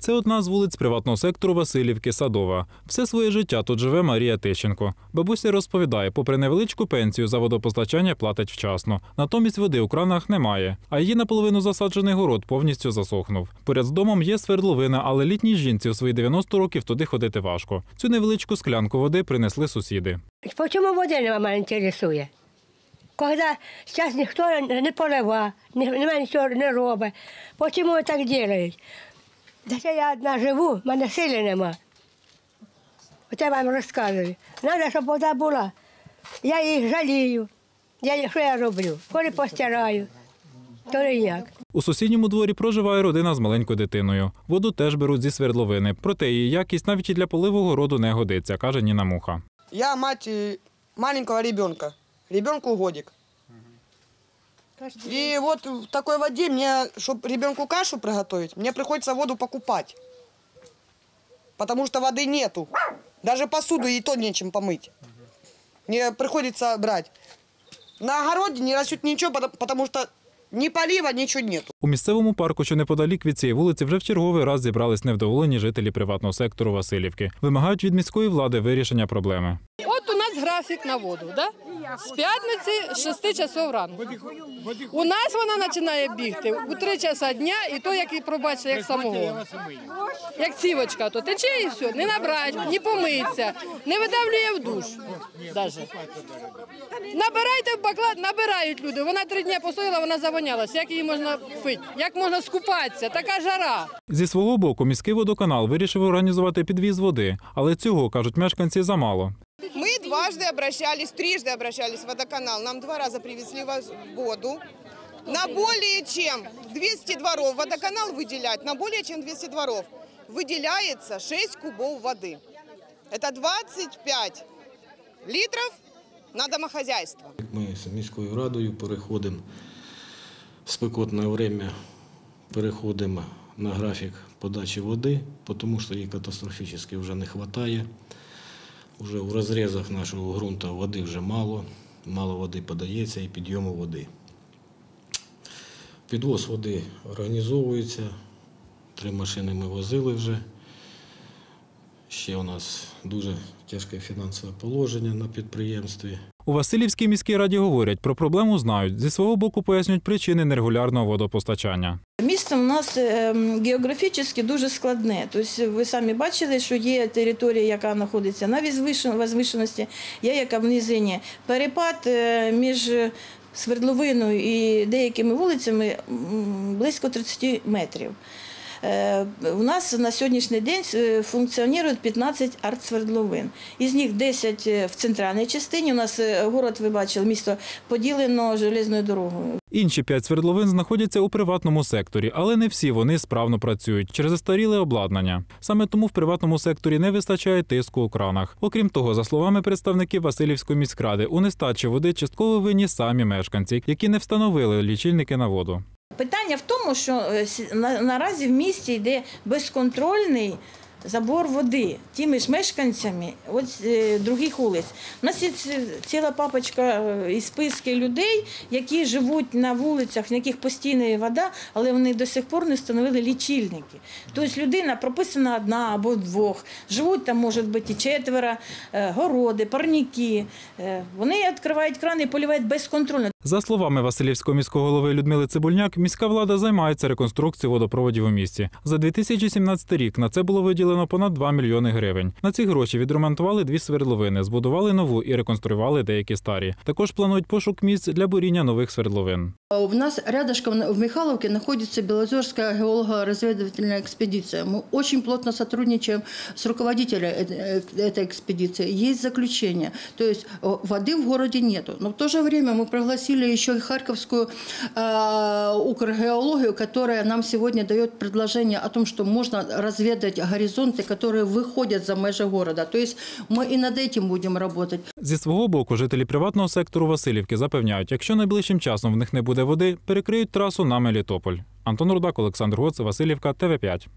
Це одна з вулиць приватного сектору Васильівки Садова. Все своє життя тут живе Марія Тищенко. Бабуся розповідає, попри невеличку пенсію за водопостачання платить вчасно. Натомість води у кранах немає. А її наполовину засаджений город повністю засохнув. Поряд з домом є свердловина, але літній жінці у свої 90 років туди ходити важко. Цю невеличку склянку води принесли сусіди. Почему води нема мене інтересує? Коли зараз ніхто не полива, немає нічого не робить. Почому так роблять? Та це я одна живу, в мене сили нема. Оце вам розказую. Треба, щоб вода була. Я їх жалію. Я, що я роблю? Коли постираю, то ніяк. У сусідньому дворі проживає родина з маленькою дитиною. Воду теж беруть зі свердловини, проте її якість навіть і для поливу городу не годиться, каже Ніна Муха. Я мать э, маленького ребенка. Ребенку годик. И вот в такой воде мне, чтобы ребенку кашу приготовить, мне приходится воду покупать. Потому что воды нету. Даже посуду и то нечем помыть. Мне приходится брать. На огороде не растет ничего, потому- потому что ни полива, ничего нету. У місцевому парку, що неподалік від цієї вулиці, вже в черговий раз зібрались невдоволені жителі приватного сектору Васильівки. Вимагають від міської влади вирішення проблеми. Графік на воду, да? з п'ятниці з 6 часов ранку. У нас вона починає бігти у 3 часа дня, і то, як і пробачте, як самого. Як цівочка, то тече і все, не набрать, не помиться, не видавлює в душ. Даже. Набирайте в баклад, набирають люди. Вона три дні постояла, вона завонялась. Як її можна пити? Як можна скупатися? Така жара. Зі свого боку, міський водоканал вирішив організувати підвіз води, але цього кажуть мешканці замало Мы дважды обращались, трижды обращались в водоканал. Нам два раза привезли воз- воду. На более чем 200 дворов водоканал выделяет, на более чем 200 дворов выделяется 6 кубов воды. Это 25 литров на домохозяйство. Ми з міською радою переходимо в спекотне время, переходимо на графік подачі води, тому що її катастрофічно вже не вистачає. Уже у розрізах нашого ґрунту води вже мало, мало води подається і підйому води. Підвоз води організовується, три машини ми возили вже. Ще у нас дуже тяжке фінансове положення на підприємстві. У Васильівській міській раді говорять, про проблему знають. Зі свого боку пояснюють причини нерегулярного водопостачання. Місто у нас ем, географічно дуже складне. Тобто ви самі бачили, що є територія, яка знаходиться на возвишен- возвишеності, є яка в низині. Перепад е, між свердловиною і деякими вулицями близько 30 метрів. Е, У нас на сьогоднішній день е, функціонує 15 артсвердловин. Із них 10 в центральній частині. У нас е, город, ви бачили, місто поділено железною дорогою. Інші п'ять свердловин знаходяться у приватному секторі, але не всі вони справно працюють через застаріле обладнання. Саме тому в приватному секторі не вистачає тиску у кранах. Окрім того, за словами представників Васильівської міськради, у нестачі води частково винні самі мешканці, які не встановили лічильники на воду. Питання в тому, що е, наразі в місті йде безконтрольний забор води тими ж мешканцями от, е, других вулиць. У нас є ціла папочка е, і списки людей, які живуть на вулицях, на яких постійна вода, але вони до сих пор не встановили лічильники. Тобто людина прописана одна або двох, живуть там, може бути, і четверо, е, городи, парніки. Е, Вони відкривають крани і полівають безконтрольно. За словами Васильівського міського голови Людмили Цибульняк, міська влада займається реконструкцією водопроводів у місті. За 2017 рік на це було виділено понад 2 мільйони гривень. На ці гроші відремонтували дві свердловини, збудували нову і реконструювали деякі старі. Також планують пошук місць для буріння нових свердловин. У нас рядышком в Михайловке находится Белозерская геолого-разведывательная экспедиция. Мы очень плотно сотрудничаем с руководителем э- э- этой экспедиции. Есть заключение. То есть э, воды в городе нету. Но в то же время мы пригласили еще и Харьковскую э, укргеологию, которая нам сегодня дает предложение о том, что можно разведать горизонты, которые выходят за межи города. То есть мы и над этим будем работать. Зі свого боку, жителі приватного сектору Васильівки запевняють, якщо найближчим часом в них не буде води, перекриють трасу на Мелітополь. Антон Рудак, Олександр Гоц, Васильівка, ТВ 5